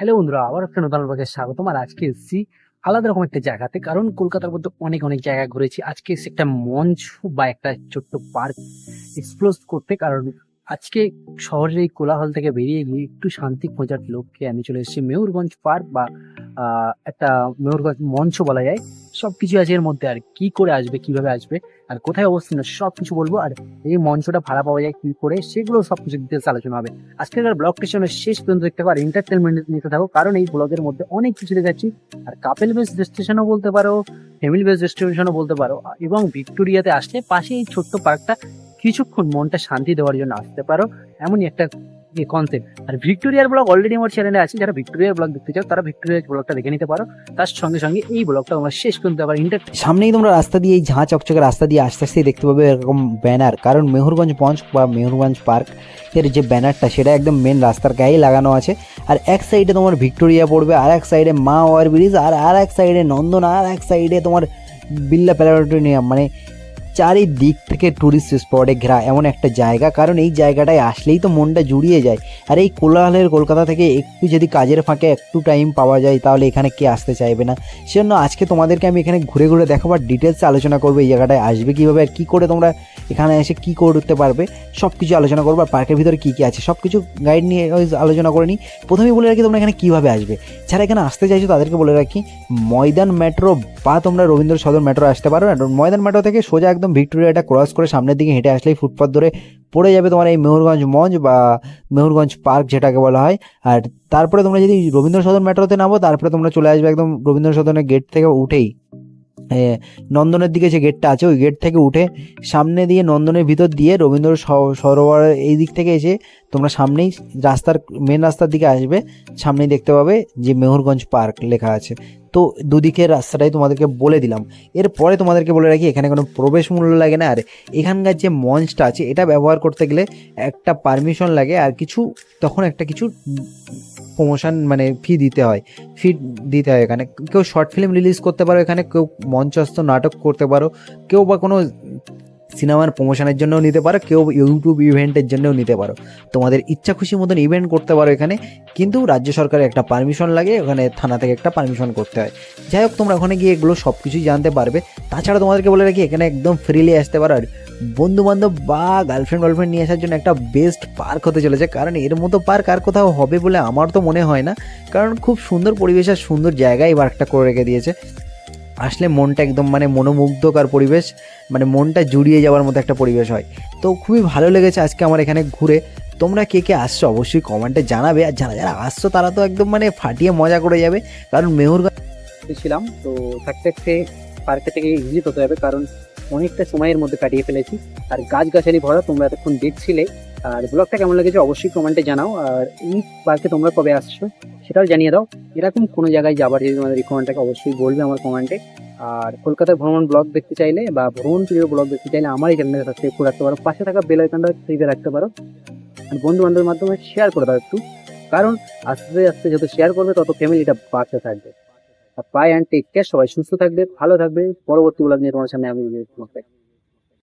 Hello বন্ধুরা আবার একটা নতুন আলোকে স্বাগত আর আজকে এসেছি আলাদা রকম একটা জায়গাতে, কারণ কলকাতার মধ্যে অনেক অনেক জায়গা ঘুরেছি। আজকে এসে একটা মঞ্চ বা একটা ছোট্ট পার্ক এক্সপ্লোর করতে, কারণ আজকে শহরের এই কোলাহল থেকে বেরিয়ে গিয়ে একটু শান্তি খোঁজার লক্ষ্যে আমি চলে এসেছি। মেয়রগঞ্জ পার্ক বা একটা মেয়রগঞ্জ মঞ্চ বলা যায়। সব কিছু আছে এর মধ্যে, আর কি করে আসবে, কীভাবে আসবে, আর কোথায় অবস্থান সব কিছু বলব। আর এই মঞ্চটা ভাড়া পাওয়া যায় কি করে, সেগুলো সব কিছু ডিটেলস আলোচনা হবে। আজকের ব্লগ স্টেশনের শেষ পর্যন্ত দেখতে পারো এন্টারটেনমেন্ট নিতে থাকো, কারণ এই ব্লগের মধ্যে অনেক কিছু দেখাচ্ছি আর কাপেল বেস ডেস্টিনেশনও বলতে পারো ফ্যামিলি বেস ডেস্টিনেশনও বলতে পারো, এবং ভিক্টোরিয়াতে আসলে পাশে এই ছোট্ট পার্কটা কিছুক্ষণ মনটা শান্তি দেওয়ার জন্য আসতে পারো। এমনই একটা কনসেপ্ট আর ভিক্টোরিয়ার ব্লগ অলরেডি আমার চ্যানেলে আছে, যারা ভিক্টোরিয়ার ব্লগ দেখতে চাও, তারা ভিক্টোরিয়ার ব্লগটা দেখে নিতে পারো। তার সঙ্গে সঙ্গে এই ব্লগটা তোমরা শেষ পর্যন্ত আবার ইন্টার সামনেই তোমরা রাস্তা দিয়ে, এই ঝাঁ চকচকে রাস্তা দিয়ে আস্তে আস্তে দেখতে পাবে এরকম ব্যানার কারণ মেহরগঞ্জ পঞ্চ বা মেহরগঞ্জ পার্কের যে ব্যানারটা সেটা একদম মেন রাস্তার গায়েই লাগানো আছে। আর এক সাইডে তোমার ভিক্টোরিয়া পড়বে, আর এক সাইডে মা ওয়ার ব্রিজ আর আর এক সাইডে নন্দন, আর এক সাইডে তোমার বিল্লা প্যারাটোরিয়াম মানে চারিদিক থেকে ট্যুরিস্ট স্পটে ঘেরা এমন একটা জায়গা। কারণ এই জায়গাটায় আসলেই তো মনটা জুড়িয়ে যায়। আর এই কোলাহলের কলকাতা থেকে একটু যদি কাজের ফাঁকে একটু টাইম পাওয়া যায়, তাহলে এখানে কে আসতে চাইবে না? সেজন্য আজকে তোমাদেরকে আমি এখানে ঘুরে ঘুরে দেখাবো আর ডিটেলসে আলোচনা করব এই জায়গাটায় আসবে কীভাবে আর কী করে তোমরা এখানে এসে কী করতে পারবে। সব কিছু আলোচনা করব আর পার্কের ভিতরে কী কী আছে সব কিছু গাইড নিয়ে আলোচনা করে নিই। প্রথমেই বলে রাখি তোমরা এখানে কীভাবে আসবে। যারা এখানে আসতে চাইছো তাদেরকে বলে রাখি, ময়দান মেট্রো বা তোমরা রবীন্দ্র সদর মেট্রো আসতে পারো। ময়দান মেট্রো থেকে সোজা একদম ভিক্টোরিয়াটা ক্রস করে সামনের দিকে হেঁটে আসলেই ফুটপাথ ধরে পড়ে যাবে তোমার এই মেহরগঞ্জ মঞ্চ বা মেহরগঞ্জ পার্ক যেটাকে বলা হয়। আর তারপরে তোমরা যদি রবীন্দ্র সদন মেট্রোতে নামো, তারপরে তোমরা চলে আসবে একদম রবীন্দ্র সদনের গেট থেকে উঠেই। নন্দনের দিকে যে গেটটা আছে, ওই গেট থেকে উঠে সামনে দিয়ে নন্দনের ভিতর দিয়ে রবীন্দ্র স- সরোবরের এই দিক থেকে এসে তোমরা সামনেই রাস্তার মেন রাস্তার দিকে আসবে। সামনেই দেখতে পাবে যে মেহুরগঞ্জ পার্ক লেখা আছে। তো দুদিকের রাস্তাটাই তোমাদেরকে বলে দিলাম। এরপরে তোমাদেরকে বলে রাখি, এখানে কোনো প্রবেশ মূল্য লাগে না। আর এখানকার যে মঞ্চটা আছে, এটা ব্যবহার করতে গেলে একটা পারমিশন লাগে। আর কিছু, তখন একটা কিছু প্রমোশন মানে ফি দিতে হয়। ফি দিতে হয় এখানে। কেউ শর্ট ফিল্ম রিলিজ করতে পারো এখানে, কেউ মঞ্চস্থ নাটক করতে পারো, কেউ বা কোনো সিনেমার প্রমোশনের জন্যও নিতে পারো, কেউ ইউটিউব ইভেন্টের জন্যও নিতে পারো। তোমাদের ইচ্ছা খুশি মতন ইভেন্ট করতে পারো এখানে, কিন্তু রাজ্য সরকারের একটা পারমিশন লাগে, ওখানে থানা থেকে একটা পারমিশন করতে হয়। যাই হোক, তোমরা ওখানে গিয়ে এগুলো সব কিছুই জানতে পারবে। তাছাড়া তোমাদেরকে বলে রাখি, এখানে একদম ফ্রিলি আসতে পারো। আর বন্ধু বান্ধব বা গার্লফ্রেন্ড গার্লফ্রেন্ড নিয়ে আসার জন্য একটা বেস্ট পার্ক হতে চলেছে। কারণ এর মতো পার্ক আর কোথাও হবে বলে আমার তো মনে হয় না। কারণ খুব সুন্দর পরিবেশ আর সুন্দর জায়গায় পার্কটা করে রেখে দিয়েছে। আসলে মনটা একদম মানে মনোমুগ্ধকর পরিবেশ মানে মনটা জুড়িয়ে যাওয়ার মতো একটা পরিবেশ হয়। তো খুবই ভালো লেগেছে আজকে আমার এখানে ঘুরে। তোমরা কে কে আসছো অবশ্যই কমেন্টে জানাবে। আর যারা যারা আসছো তারা তো একদম মানে ফাটিয়ে মজা করে যাবে। কারণ মেহুরগঞ্জ ছিলাম, তো থাকতে থাকতে পার্কে থেকে এক্সিট হতে হবে। কারণ অনেকটা সময়ের মধ্যে কাটিয়ে ফেলেছি। আর গাছগাছালি ভরা তোমরা এতক্ষণ দেখছিলে। আর ব্লগটা কেমন লেগেছে অবশ্যই কমেন্টে জানাও। আর এই পার্কে তোমরা কবে আসছো সেটাও জানিয়ে দাও। এরকম কোনো জায়গায় যাবার যদি তোমাদের রিকমেন্ডটাকে অবশ্যই বলবে আমার কমেন্টে। আর কলকাতার ভ্রমণ ব্লগ দেখতে চাইলে বা ভ্রমণ প্রিয় ব্লগ দেখতে চাইলে আমার এই চ্যানেলটা সাবস্ক্রাইব করে রাখতে পারো। পাশে থাকা বেল আইকনটা সেভে রাখতে পারো। আর বন্ধু বান্ধবের মাধ্যমে শেয়ার করে দাও একটু। কারণ আস্তে আস্তে যত শেয়ার করবে তত ফ্যামিলিটা বাড়তে থাকবে। বাই অ্যান্ড টেক কেয়ার সবাই সুস্থ থাকবে, ভালো থাকবে। পরবর্তী ব্লগ নিয়ে তোমার সামনে আমি তোমাকে